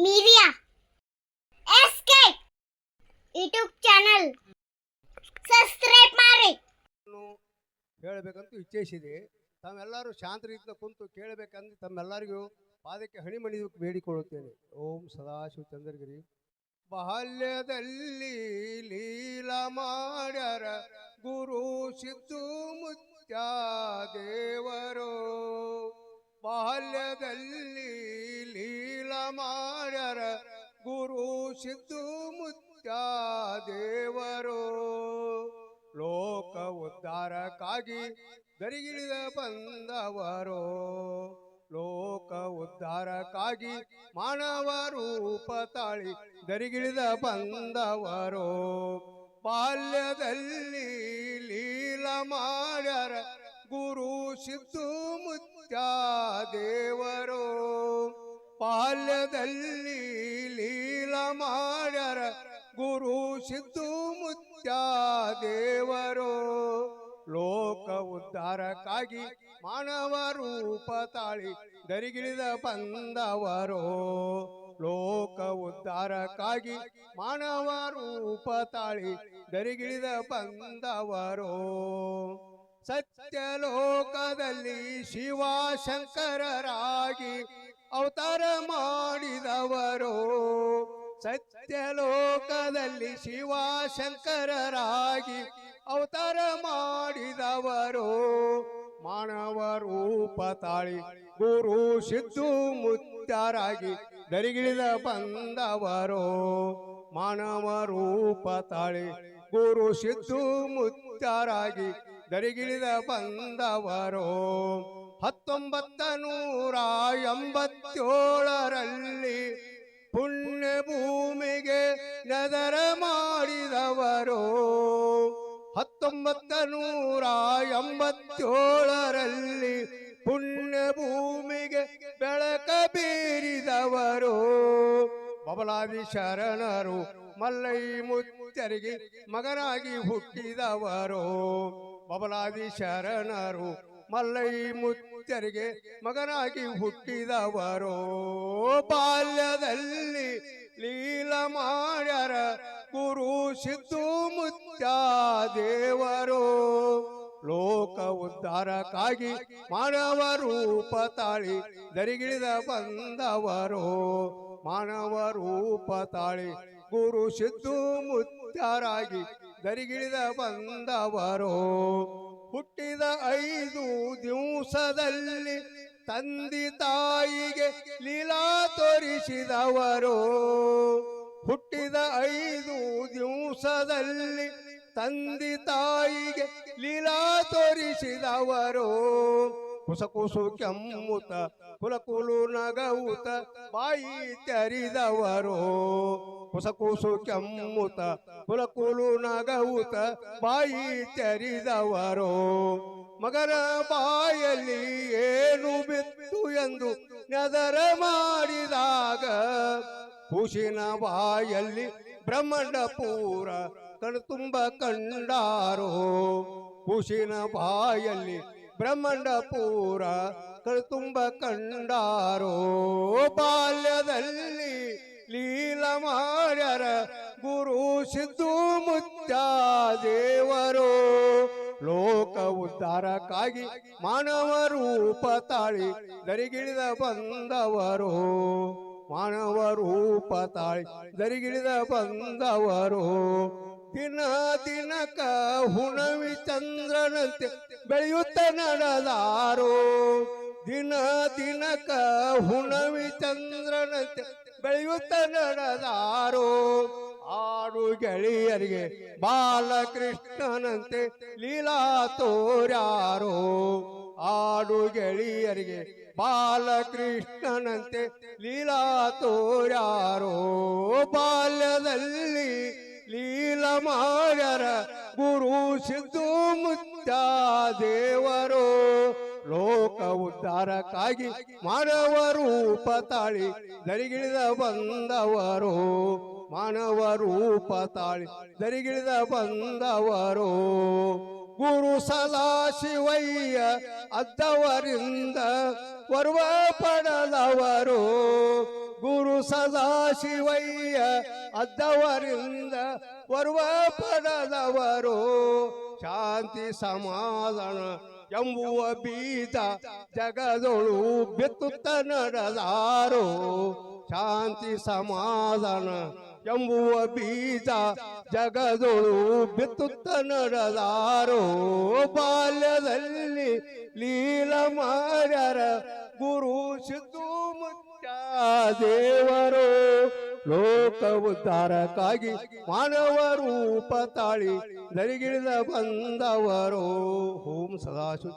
ಮೀರಿಯಾ SK YouTube channel subscribe ಮಾಡಿ. ಹೇಳಬೇಕಂತ ಇಚ್ಛಿಸಿದೆ. ತಾವೆಲ್ಲರೂ ಶಾಂತ ರೀತಿಯಿಂದ ಕುಂತು ಕೇಳಬೇಕಂದ್ರೆ ತಮ್ಮೆಲ್ಲರಿಗೂ ಪಾದಕ್ಕೆ ಹಣಿಮಣಿ ಬೇಡಿಕೊಳ್ಳುತ್ತೇನೆ. ಓಂ ಸದಾಶಿವ ಚಂದ್ರಗಿರಿ. ಬಾಲ್ಯದಲ್ಲಿ ಲೀಲಾ ಮಾಡ್ಯಾರ ಗುರು ಸಿದ್ದು ಮುತ್ಯ ದೇವರು. ಬಾಲ್ಯದಲ್ಲಿ ಲೀಲಾ ಮಾಡ್ಯಾರ ಗುರು ಸಿದ್ದು ಮುತ್ಯ ದೇವರು. ಲೋಕ ಉದ್ಧಾರಕ್ಕಾಗಿ ದರಿಗಿಳಿದ ಬಂದವರು. ಲೋಕ ಉದ್ಧಾರಕ್ಕಾಗಿ ರೂಪ ತಾಳಿ ದರಿಗಿಳಿದ ಬಂದವರು. ಬಾಲ್ಯದಲ್ಲಿ ಲೀಲ ಮಾಡ್ಯಾರ ಗುರು ಸಿದ್ದು ಮುತ್ತ ದೇವರು. ಬಾಲ್ಯದಲ್ಲಿ ಲೀಲ ಮಾಡ್ಯಾರ ಗುರು ಸಿದ್ದು ಮುತ್ಯ ದೇವರು. ಲೋಕ ಉದ್ಧಾರಕ್ಕಾಗಿ ಮಾನವ ರೂಪ ತಾಳಿ ದರಿಗಿಳಿದ ಬಂದವರು. ಲೋಕ ಉದ್ಧಾರಕ್ಕಾಗಿ ಮಾನವ ರೂಪ ತಾಳಿ ದರಿಗಿಳಿದ ಬಂದವರು. ಸತ್ಯ ಲೋಕದಲ್ಲಿ ಶಿವ ಶಂಕರರಾಗಿ ಅವತಾರ ಮಾಡಿದವರು. ಸತ್ಯ ಲೋಕದಲ್ಲಿ ಶಿವ ಶಂಕರರಾಗಿ ಅವತಾರ ಮಾಡಿದವರು. ಮಾನವ ರೂಪ ತಾಳಿ ಗುರು ಸಿದ್ದು ಮುತ್ಯಾರಾಗಿ ದರಿಗಿಳಿದ ಬಂದವರು. ಮಾನವ ರೂಪ ತಾಳಿ ಗುರು ಸಿದ್ದು ಮುತ್ಯಾರಾಗಿ ದರಿಗಿಳಿದ ಬಂದವರು ಹತ್ತೊಂಬತ್ತ ನೂರ ಎಂಬತ್ತೇಳರಲ್ಲಿ ಪುಣ್ಯ ಭೂಮಿಗೆ ನದರ ಮಾಡಿದವರು ಹತ್ತೊಂಬತ್ತ ನೂರ ಎಂಬತ್ತೇಳರಲ್ಲಿ ಪುಣ್ಯ ಭೂಮಿಗೆ ಬೆಳಕ ಬೀರಿದವರು. ಬಬಲಾದಿ ಶರಣರು ಮಲ್ಲೈ ಮುತ್ತರಿಗೆ ಮಗನಾಗಿ ಹುಟ್ಟಿದವರು. ಬಬಲಾದಿ ಶರಣರು ಮಲ್ಲೈ ಮುತ್ತರಿಗೆ ಮಗನಾಗಿ ಹುಟ್ಟಿದವರು. ಬಾಲ್ಯದಲ್ಲಿ ಲೀಲ ಮಾಡ್ಯಾರ ಗುರು ಸಿದ್ದು ಮುತ್ತ ದೇವರು. ಲೋಕ ಉದ್ಧಾರಕ್ಕಾಗಿ ಮಾನವ ರೂಪ ತಾಳಿ ದರಿಗಿಳಿದ ಬಂದವರು. ಮಾನವ ರೂಪ ತಾಳಿ ಗುರು ಸಿದ್ದು ಮುತ್ಯಾರಾಗಿ ದರಿಗಿಳಿದ ಬಂದವರು. ಹುಟ್ಟಿದ ಐದು ದಿವಸದಲ್ಲಿ ತಂದೆ ತಾಯಿಗೆ ಲೀಲಾ ತೋರಿಸಿದವರು. ಹುಟ್ಟಿದ ಐದು ದಿವಸದಲ್ಲಿ ತಂದೆ ತಾಯಿಗೆ ಲೀಲಾ ತೋರಿಸಿದವರು. ಕುಸಕುಸು ಕೆಮ್ಮುತ, ಕುಲಕುಲು ನಗವುತ ಬಾಯಿ ತೆರಿದವರು. ಕುಸಕುಸು ಕೆಮ್ಮುತ, ಕುಲಕುಲು ನಗವುತ ಬಾಯಿ ತೆರಿದವರು. ಮಗನ ಬಾಯಲ್ಲಿ ಏನು ಬಿತ್ತು ಎಂದು ನದರ ಮಾಡಿದಾಗ ಕುಶಿನ ಬಾಯಲ್ಲಿ ಬ್ರಹ್ಮಂಡ ಪೂರ ಕಣ್ತುಂಬ ಕಂಡಾರೋ? ಕುಶಿನ ಬಾಯಲ್ಲಿ ಬ್ರಹ್ಮಂಡ ಪೂರ ಕಣ್ತುಂಬ ಕಂಡಾರೋ? ಬಾಲ್ಯದಲ್ಲಿ ಲೀಲ ಮಾಡ್ಯಾರ ಗುರು ಸಿದ್ದು ಮುತ್ತ ದೇವರು. ಲೋಕ ಉದ್ಧಾರಕ್ಕಾಗಿ ಮಾನವ ರೂಪ ತಾಳಿ ದರಿಗಿಳಿದ ಬಂದವರು. ಮಾನವ ರೂಪ ತಾಳಿ ದರಿಗಿಳಿದ ಬಂದವರು. ದಿನ ದಿನಕ ಹುಣವಿ ಚಂದ್ರನಂತೆ ಬೆಳೆಯುತ್ತ ನಡದಾರೋ. ದಿನ ದಿನಕ ಹುಣವಿ ಚಂದ್ರನಂತೆ ಬೆಳೆಯುತ್ತ ನಡದಾರೋ. ಆಡು ಗೆಳೆಯರಿಗೆ ಬಾಲಕೃಷ್ಣನಂತೆ ಲೀಲಾ ತೋರ್ಯಾರೋ. ಆಡು ಗೆಳೆಯರಿಗೆ ಬಾಲಕೃಷ್ಣನಂತೆ ಲೀಲಾ ತೋರ್ಯಾರೋ. ಬಾಲ್ಯದಲ್ಲಿ ಲೀಲ ಮಾಡ್ಯಾರ ಗುರು ಸಿದ್ದು ಮುತ್ತ ದೇವರು ಲೋಕ ಉದ್ಧಾರಕ್ಕಾಗಿ ಮಾನವ ರೂಪ ತಾಳಿ ದರಿಗಿಳಿದ ಬಂದವರು, ಮಾನವ ರೂಪ ತಾಳಿ ದರಿಗಿಳಿದ ಬಂದವರು. ಗುರು ಸದಾ ಶಿವಯ್ಯ ಅದ್ದವರಿಂದ ಬರುವ ಪಡೆದವರು. ಗುರು ಸದಾಶಿವಯ್ಯ ಅದ್ದವರಿಂದ ಬರುವ ಪಡದವರು ಶಾಂತಿ ಸಮಾಧಾನ ಎಂಬುವ ಬೀಜ ಜಗದೊಳು ಬಿತ್ತುತ್ತ ನಡೆದಾರೋ ಶಾಂತಿ ಸಮಾಧಾನ ಎಂಬುವ ಬೀಜ ಜಗದೊಳು ಬಿತ್ತುತ್ತ ನಡೆದಾರೋ ಬಾಲ್ಯದಲ್ಲಿ ಲೀಲ ಮಾರ್ಯರ ಗುರು ಸಿದ್ದು ದೇವರು ಲೋಕ ಉದ್ಧಾರಕ್ಕಾಗಿ ಮಾನವ ರೂಪ ತಾಳಿ ನರಿಗಿಳಿದ ಬಂದವರು. ಓಂ ಸದಾಶಿವ.